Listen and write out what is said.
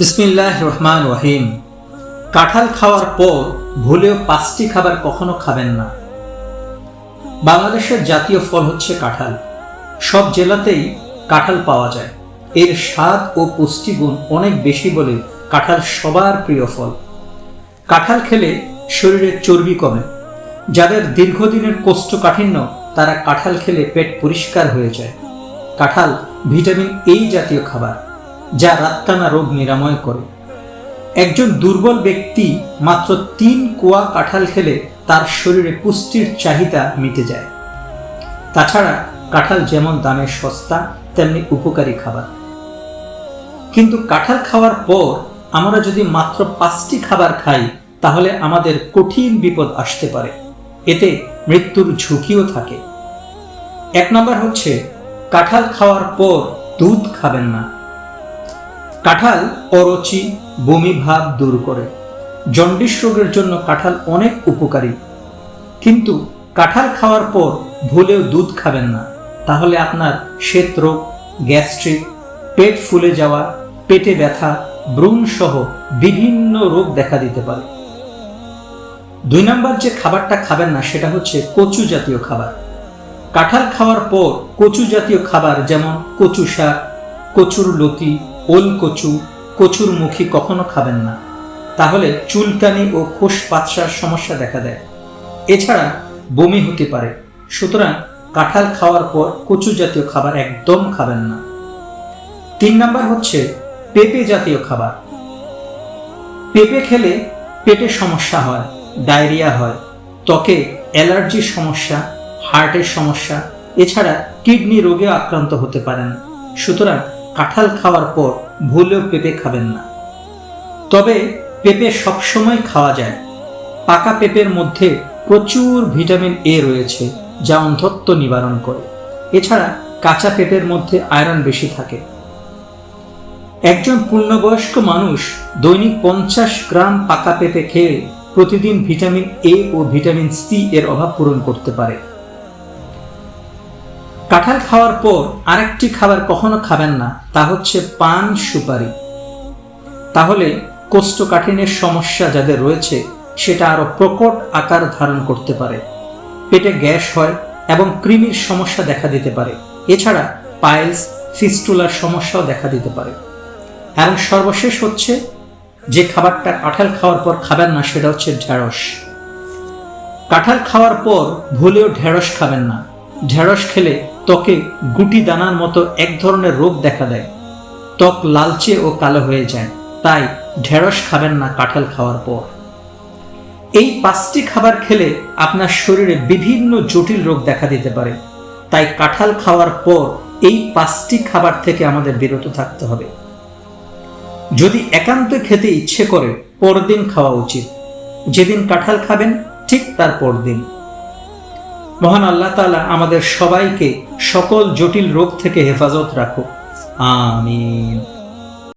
বিসমিল্লাহ রহমান রহিম কাঁঠাল খাওয়ার পর ভুলেও পাঁচটি খাবার কখনো খাবেন না। বাংলাদেশের জাতীয় ফল হচ্ছে কাঁঠাল। সব জেলাতেই কাঁঠাল পাওয়া যায়। এর স্বাদ ও পুষ্টিগুণ অনেক বেশি বলে কাঁঠাল সবার প্রিয় ফল। কাঁঠাল খেলে শরীরের চর্বি কমে। যাদের দীর্ঘদিনের কোষ্ঠকাঠিন্য, তারা কাঁঠাল খেলে পেট পরিষ্কার হয়ে যায়। কাঁঠাল ভিটামিন এই জাতীয় খাবার। যা রাতকানা রোগ নিরাময় করে। একজন দুর্বল ব্যক্তি মাত্র তিন কোয়া কাঁঠাল খেলে তার শরীরে পুষ্টির চাহিদা মিটে যায়। তাছাড়া কাঁঠাল যেমন দামে সস্তা, তেমনি উপকারী খাবার। কিন্তু কাঁঠাল খাওয়ার পর আমরা যদি মাত্র পাঁচটি খাবার খাই, তাহলে আমাদের কঠিন বিপদ আসতে পারে। এতে মৃত্যুর ঝুঁকিও থাকে। এক নম্বর হচ্ছে, কাঁঠাল খাওয়ার পর দুধ খাবেন না। কাঁঠাল অরুচি, বমি ভাব দূর করে। জন্ডিস রোগের জন্য কাঁঠাল অনেক উপকারী। কিন্তু কাঁঠাল খাওয়ার পর ভুলেও দুধ খাবেন না। তাহলে আপনার শ্বেত রোগ, গ্যাস্ট্রিক, পেট ফুলে যাওয়া, পেটে ব্যথা ব্রণ সহ বিভিন্ন রোগ দেখা দিতে পারে। দুই নম্বর যে খাবারটা খাবেন না, সেটা হচ্ছে কচু জাতীয় খাবার। কাঁঠাল খাওয়ার পর কচু জাতীয় খাবার যেমন কচু শাক, কচুর লতি ওল কচু, কচুর মুখী কখনো খাবেন না। তাহলে চুলকানি ও খোস পাতসার সমস্যা দেখা দেয়। এছাড়া বমি হতে পারে। সুতরাং কাঁঠাল খাওয়ার পর কচু জাতীয় খাবার একদম খাবেন না। তিন নাম্বার হচ্ছে পেঁপে জাতীয় খাবার। পেঁপে খেলে পেটে সমস্যা হয়, ডায়রিয়া হয়, ত্বকে অ্যালার্জির সমস্যা, হার্টের সমস্যা, এছাড়া কিডনি রোগে আক্রান্ত হতে পারেন। সুতরাং কাঁঠাল খাওয়ার পর ভুলেও পেঁপে খাবেন না। তবে পেঁপে সবসময় খাওয়া যায়। পাকা পেঁপের মধ্যে প্রচুর ভিটামিন এ রয়েছে, যা অন্ধত্ব নিবারণ করে। এছাড়া কাঁচা পেঁপের মধ্যে আয়রন বেশি থাকে। একজন পূর্ণবয়স্ক মানুষ দৈনিক পঞ্চাশ গ্রাম পাকা পেঁপে খেয়ে প্রতিদিন ভিটামিন এ ও ভিটামিন সি এর অভাব পূরণ করতে পারে। কাঁঠাল খাওয়ার পর আরেকটি খাবার কখনো খাবেন না, তা হচ্ছে পান সুপারি। তাহলে কোষ্ঠকাঠিন্যের সমস্যা যাদের রয়েছে, সেটা আরও প্রকট আকার ধারণ করতে পারে। পেটে গ্যাস হয় এবং কৃমির সমস্যা দেখা দিতে পারে। এছাড়া পাইলস, ফিস্টুলার সমস্যাও দেখা দিতে পারে। এবং সর্বশেষ হচ্ছে, যে খাবারটা কাঁঠাল খাওয়ার পর খাবেন না, সেটা হচ্ছে ঢেঁড়স। কাঁঠাল খাওয়ার পর ভুলেও ঢেঁড়স খাবেন না। ঢেঁড়স খেলে ত্বকে গুটি দানার মতো এক ধরনের রোগ দেখা দেয়। ত্বক লালচে ও কালো হয়ে যায়, তাই ঢেঁড়স খাবেন না কাঁঠাল খাওয়ার পর। এই পাঁচটি খাবার খেলে আপনার শরীরে বিভিন্ন জটিল রোগ দেখা দিতে পারে। তাই কাঁঠাল খাওয়ার পর এই পাঁচটি খাবার থেকে আমাদের বিরত থাকতে হবে। যদি একান্ত খেতে ইচ্ছে করে, পরদিন খাওয়া উচিত। যেদিন কাঁঠাল খাবেন, ঠিক তার পরদিন। মহান আল্লাহ তালা আমাদের সবাইকে সকল জটিল রোগ থেকে হেফাজত রাখো আমিন।